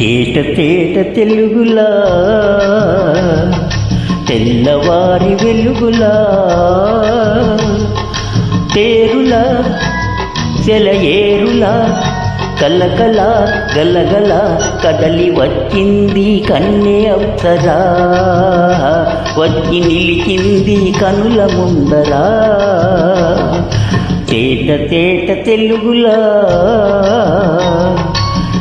తేట తేట తెలుగులా తెల్లవారి వెలుగులా తేరులా సెలయేరులా కలకల గలగల కదలి వచ్చింది కన్నే అప్సరా వచ్చి నిలిచింది కనుల ముందరా. తేట తేట తెలుగులా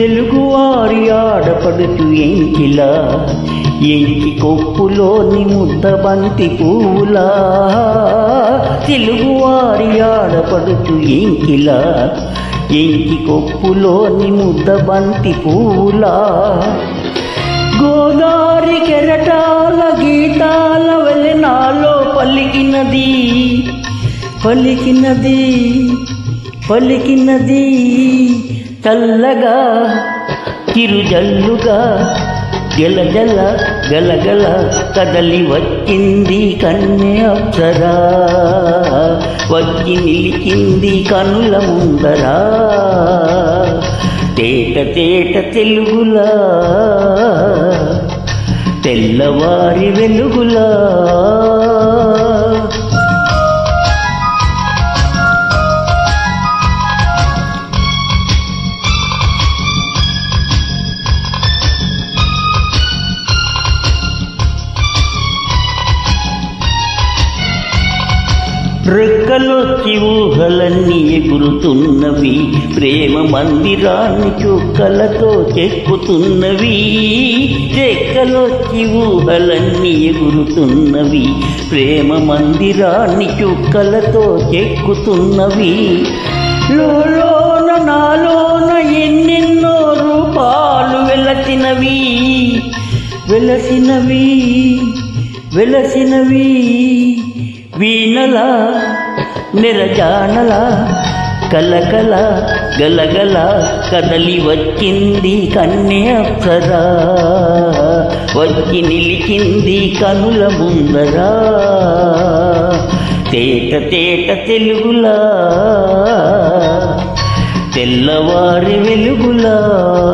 తెలుగువారి ఆడపడుతు ఎంకిలా ఎంకి కొప్పులోని ముద్ద బంతి పూలా తెలుగువారి ఆడపడుతు ఎంకిలా ఎంకి కొప్పులోని ముద్ద బంతి పూలా గోదారి కెరటాల గీతాల నాలో పలికినది పలికినది పలికినది. చల్లగా చిరుజల్లుగా గెలగల గలగల కదలి వచ్చింది కన్నె అప్సరా. వచ్చి నిలిచింది కనుల ముందరా. తేట తేట తెలుగులా తెల్లవారి వెలుగులా. రెక్కలొచ్చి ఊహలన్నీ ఎగురుతున్నవి. ప్రేమ మందిరాన్ని చుక్కలతో చెక్కుతున్నవి. రెక్కలొచ్చి ఊహలన్నీ ఎగురుతున్నవి. ప్రేమ మందిరాన్ని చుక్కలతో చెక్కుతున్నవి. లోన నాలోన ఎన్నెన్నో రూపాలు వెలసినవి. వెలసినవి వెలసినవి. వీణల నిరజానల కలకల గలగల కదలి వచ్చింది కన్య అప్సరా. వచ్చి నిలిచింది కనుల ముందరా. తేట తేట తెలుగులా తెల్లవారి వెలుగులా.